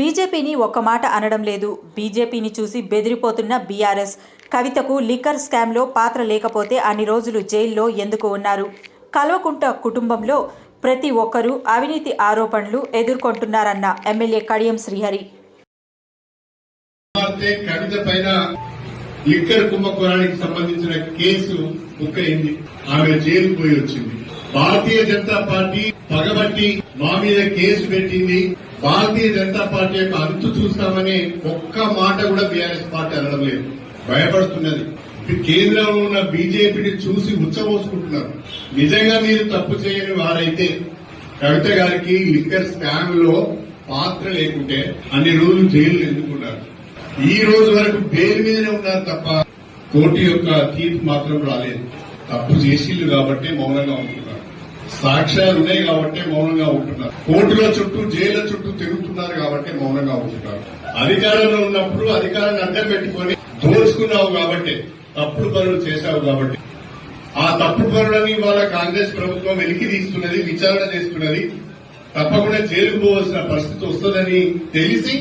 బీజేపీని ఒక్క మాట అనడం లేదు. బీజేపీని చూసి బెదిరిపోతున్న బీఆర్ఎస్. కవితకు లిక్కర్ స్కామ్లో పాత్ర లేకపోతే అన్ని రోజులు జైల్లో ఎందుకు ఉన్నారు? కల్వకుంట కుటుంబంలో ప్రతి ఒక్కరూ అవినీతి ఆరోపణలు ఎదుర్కొంటున్నారన్న ఎమ్మెల్యే కడియం శ్రీహరి. కుమార్తె కవిత పైన లిక్కర్ కుంభకోణానికి సంబంధించిన కేసు బుక్ ఆమె జైలు పోయి వచ్చింది. భారతీయ జనతా పార్టీ పగబట్టి మా మీద కేసు పెట్టింది. భారతీయ జనతా పార్టీ యొక్క అంతు చూస్తామని ఒక్క మాట కూడా బీఆర్ఎస్ పార్టీ అనడం లేదు. భయపడుతున్నది. కేంద్రంలో ఉన్న బీజేపీని చూసి ఉచ్చబోసుకుంటున్నారు. నిజంగా మీరు తప్పు చేయని వారైతే కవిత గారికి లిక్కర్ స్కామ్లో పాత్ర లేకుంటే అన్ని రోజులు జైలు ఎందుకున్నారు ఈ రోజు వరకు బెయిల్ మీదనే ఉన్నారు తప్ప కోర్టు యొక్క తీర్పు మాత్రం రాలేదు. తప్పు చేసిల్లు కాబట్టి మౌనంగా ఉంటున్నారు. సాక్ష్యాలు ఉన్నాయి కాబట్టి మౌనంగా ఉంటున్నారు. కోర్టుల చుట్టూ జైళ్ళ చుట్టూ తిరుగుతున్నారు కాబట్టి మౌనంగా ఉంటున్నారు. అధికారంలో ఉన్నప్పుడు అధికారాన్ని అడ్డం పెట్టుకుని దోచుకున్నావు కాబట్టి తప్పుడు పనులు చేశావు కాబట్టి ఆ తప్పుడు పనులని వాళ్ళ కాంగ్రెస్ ప్రభుత్వం వెలికి తీస్తున్నది విచారణ చేస్తున్నది. తప్పకుండా జైలుకు పోవాల్సిన పరిస్థితి వస్తుందని తెలిసి